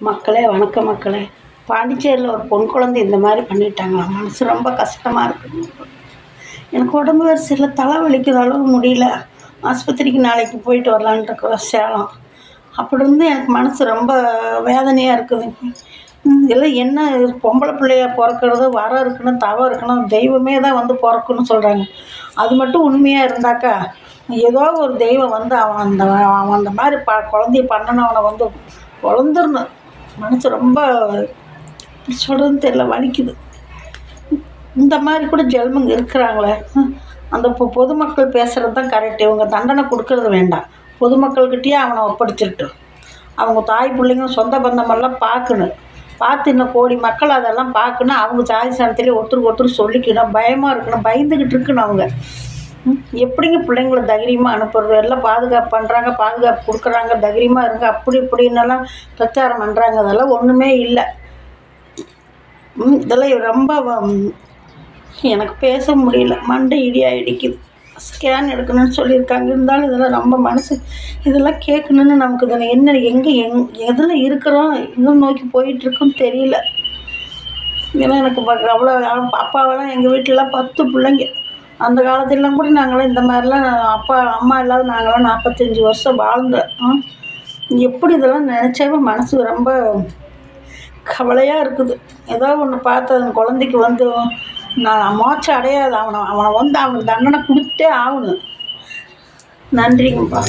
மக்களே வணக்கம் மக்களே. பாண்டிச்சேரியில் ஒரு பொன் குழந்தை இந்த மாதிரி பண்ணிட்டாங்களா மனசு ரொம்ப கஷ்டமாக இருக்குது எனக்கு உடம்பு வேறு சில தலை வலிக்குது. அளவு முடியல. ஆஸ்பத்திரிக்கு நாளைக்கு போயிட்டு வரலான்ட்டு இருக்கிறோம் சேலம். அப்படி இருந்து எனக்கு மனசு ரொம்ப வேதனையாக இருக்குது. இதில் என்ன இது பொம்பளை பிள்ளையா பிறக்கிறது வரம் இருக்கணும் தவம் இருக்கணும் தெய்வமே தான் வந்து பிறக்கணும்னு சொல்கிறாங்க அது மட்டும் உண்மையாக இருந்தாக்கா ஏதோ ஒரு தெய்வம் வந்து அவன் அந்த அவன் அந்த மாதிரி ப குழந்தைய பண்ணனவனை வந்து பொழந்துடணும் மனசு ரொம்ப சொல்கிறதுன்னு தெரியல வலிக்குது. இந்த மாதிரி கூட ஜென்மங்க இருக்கிறாங்களே. அந்த பொ பொதுமக்கள் பேசுகிறது தான் கரெக்ட் இவங்க தண்டனை கொடுக்கறது வேண்டாம். பொதுமக்கள்கிட்டயே அவனை ஒப்படைச்சிருட்டு அவங்க தாய் பிள்ளைங்க சொந்த பந்தமெல்லாம் பார்க்கணும். பார்த்து இன்னும் கோடி மக்கள் அதெல்லாம் பார்க்கணும். அவங்க சாதி சனத்திலே ஒருத்தருக்கு ஒருத்தர் சொல்லிக்கணும். பயமாக இருக்கணும். பயந்துக்கிட்டு இருக்கணும் அவங்க. எப்படிங்க பிள்ளைங்கள தைரியமாக அனுப்புறது? எல்லாம் பாதுகாப்பு பண்ணுறாங்க பாதுகாப்பு கொடுக்குறாங்க தைரியமாக இருங்க அப்படி இப்படின்னெல்லாம் பிரச்சாரம் பண்ணுறாங்க அதெல்லாம் ஒன்றுமே இல்லை. இதெல்லாம் ரொம்ப எனக்கு பேச முடியல. மண்டை இடியா இடிக்குது ஸ்கேன் எடுக்கணும்னு சொல்லியிருக்காங்க. இருந்தாலும் இதெல்லாம் ரொம்ப மனசு இதெல்லாம் கேட்கணுன்னு நமக்கு இதில் என்ன எங்கே எங் எதில் இருக்கிறோம்? எங்கே நோக்கி போயிட்டுருக்குன்னு தெரியல. ஏன்னா எனக்கு அவ்வளோ அப்பாவெல்லாம் எங்கள் வீட்டிலலாம் பத்து பிள்ளைங்க. அந்த காலத்திலாம் கூட நாங்களாம் இந்த மாதிரிலாம் அப்பா அம்மா இல்லாத நாங்களாம் நாற்பத்தஞ்சி வருஷம் வாழ்ந்தோம் எப்படி இதெல்லாம் நினச்சாவே மனசு ரொம்ப கவலையாக இருக்குது. ஏதோ ஒன்று பார்த்து அந்த குழந்தைக்கு வந்து நான் மோச்சம் அடையாது. அவனை அவனை வந்து அவனுக்கு தண்டனை கொடுத்தே ஆகணும். நன்றிங்கப்பா.